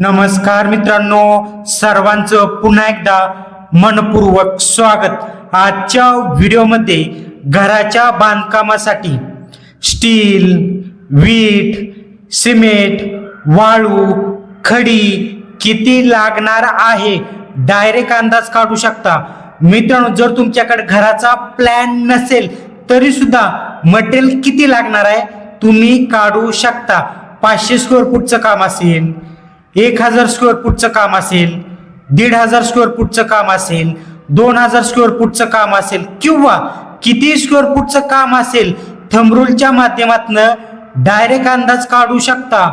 नमस्कार मित्रांनो सर्वांचं पुन्हा एकदा मनपूर्वक स्वागत. आजच्या व्हिडिओमध्ये घराच्या बांधकामासाठी स्टील वीट सिमेंट वाळू खडी किती लागणार आहे? डायरेक्ट अंदाज काढू शकता. मित्रांनो जर तुमच्याकडे घराचा प्लॅन नसेल तरी सुद्धा मटेरियल किती लागणार आहे? तुम्ही काढू शकता. पाचशे स्क्वेअर फूटचं काम असेल एक हजार स्क्वेअर फूटचं काम असेल दीड हजार स्क्वेअर फूटचं काम असेल दोन हजार स्क्वेअर फूटचं काम असेल किंवा किती स्क्वेअर फूटचं काम असेल थंबरूलच्या माध्यमातून डायरेक्ट अंदाज काढू शकता.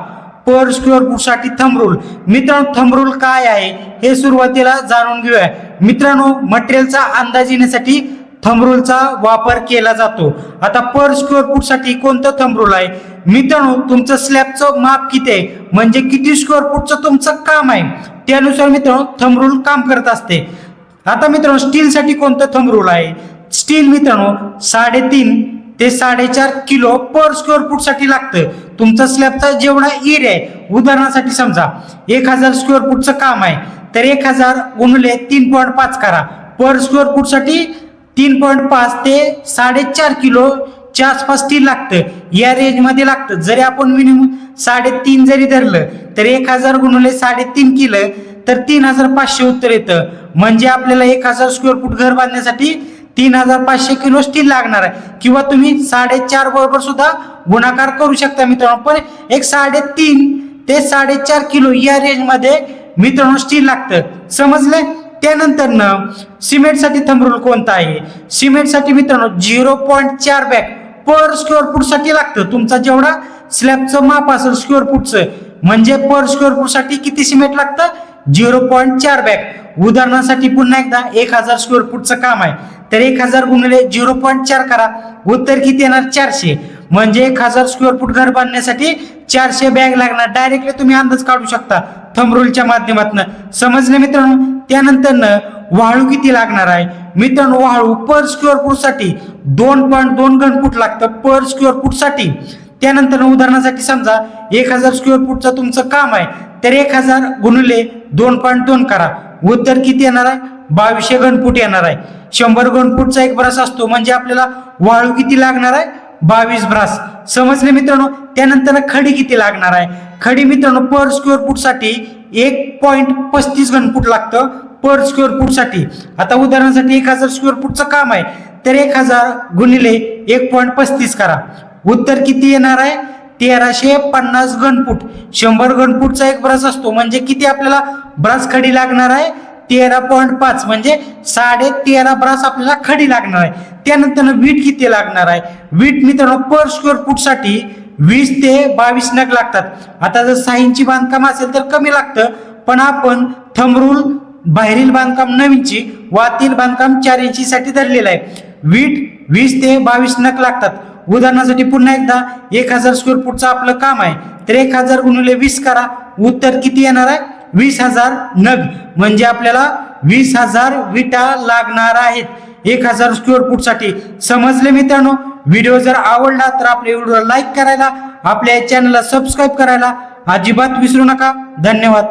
पर स्क्वेअर फूटसाठी थंबरूल. मित्रांनो थंबरूल काय आहे? हे सुरुवातीला जाणून घेऊया. मित्रांनो मटेरियलचा अंदाज येण्यासाठी थंबरूलचा वापर केला जातो. आता पर स्क्वेअर फूटसाठी कोणतं थंबरूल आहे? मित्रांनो तुमचं स्लॅबचं माप किती आहे? म्हणजे किती स्क्वेअर फूटचं तुमचं काम आहे? त्यानुसार मित्रांनो थंबरूल काम करत असते. आता मित्रांनो स्टील साठी कोणतं थंबरूल आहे? स्टील मित्रांनो साडेतीन ते साडेचार किलो पर स्क्वेअर फूटसाठी लागतं. तुमचा स्लॅबचा जेवढा एरिया आहे उदाहरणासाठी समजा एक हजार स्क्वेअर फूटचं काम आहे. तर एक हजार गुणले तीन पॉईंट पाच करा. पर स्क्वेअर फूटसाठी तीन पॉईंट पाच ते साडेचार किलोच्या आसपास स्टील लागतं या रेंजमध्ये लागतं. जरी आपण मिनिमम साडेतीन जरी धरलं तर एक हजार गुणवले साडेतीन किलो तर तीन हजार पाचशे उत्तर येतं. म्हणजे आपल्याला एक हजार स्क्वेअर फूट घर बांधण्यासाठी तीन हजार पाचशे किलो स्टील लागणार आहे. किंवा तुम्ही साडेचार बरोबर सुद्धा गुणाकार करू शकता मित्रांनो. पण एक साडेतीन ते साडेचार किलो या रेंजमध्ये मित्रांनो स्टील लागतं. समजलं त्यानंतर सिमेंटसाठी थंबरूल कोणता आहे? सिमेंटसाठी मित्रांनो झिरो पॉईंट चार बॅग पर स्क्वेअर फूटसाठी लागतं. तुमचा जेवढा स्लॅबचं माप असेल स्क्वेअर फूटचं म्हणजे पर स्क्वेअर फूटसाठी किती सिमेंट लागतं? झिरो पॉईंट चार बॅग उदाहरणासाठी पुन्हा एकदा एक हजार स्क्वेअर फूटचं काम आहे. तर एक हजार गुणिले झिरो पॉईंट चार करा. उत्तर किती येणार? चारशे. म्हणजे एक हजार स्क्वेअर फूट घर बांधण्यासाठी चारशे बॅग लागणार. डायरेक्टली तुम्ही अंदाज काढू शकता थंबरूलच्या माध्यमातून. समजले मित्रांनो? त्यानंतर वाळू किती लागणार आहे? मित्रांनो वाळू पर स्क्वेअर फूटसाठी दोन पॉईंट दोन घन फूट लागतं पर स्क्वेअर फूटसाठी. त्यानंतर उदाहरणासाठी समजा एक हजार स्क्वेअर फूटचं तुमचं काम आहे तर एक हजार गुणले दोन पॉईंट दोन करा. उत्तर किती येणार आहे? बावीसशे घनफूट येणार आहे. शंभर घनफूटचा एक ब्रश असतो म्हणजे आपल्याला वाळू किती लागणार आहे? बावीस ब्रास. समजले मित्रांनो? त्यानंतर खडी किती लागणार आहे? खडी मित्रांनो पर स्क्वेअर फूटसाठी एक पॉईंट पस्तीस घनफूट लागतं पर स्क्वेअर फूटसाठी आता उदाहरणासाठी एक हजार स्क्वेअर फूटचं काम आहे. तर एक हजार गुणिले एक पॉईंट पस्तीस करा. उत्तर किती येणार आहे? तेराशे पन्नास घनफूट शंभर घनफूटचा एक ब्रश असतो. म्हणजे किती आपल्याला ब्रश खडी लागणार आहे? तेरा पॉईंट पाच म्हणजे साडे तेरा ब्रास आपल्याला खडी लागणार आहे. त्यानंतर वीट किती लागणार आहे? वीट मित्रांनो पर स्क्वेअर फूटसाठी वीस ते बावीस नग लागतात. आता जर साईंची बांधकाम असेल तर कमी लागतं पण आपण थंबरूल बाहेरील बांधकाम नवीनची वातील बांधकाम चार इंची साठी धरलेलं आहे. वीट वीस ते बावीस नग लागतात. उदाहरणासाठी पुन्हा एकदा एक हजार स्क्वेअर फूटचं आपलं काम आहे. तर एक हजार गुणिले वीस करा. उत्तर किती येणार आहे? वीस हजार नग. म्हणजे आपल्याला वीस हजार विटा लागणार आहेत. एक हजार स्क्वेअर फूटसाठी. समजले मित्रांनो? व्हिडिओ जर आवडला तर आपल्या व्हिडिओ लाईक करायला आपल्या चॅनलला सबस्क्राईब करायला अजिबात विसरू नका. धन्यवाद.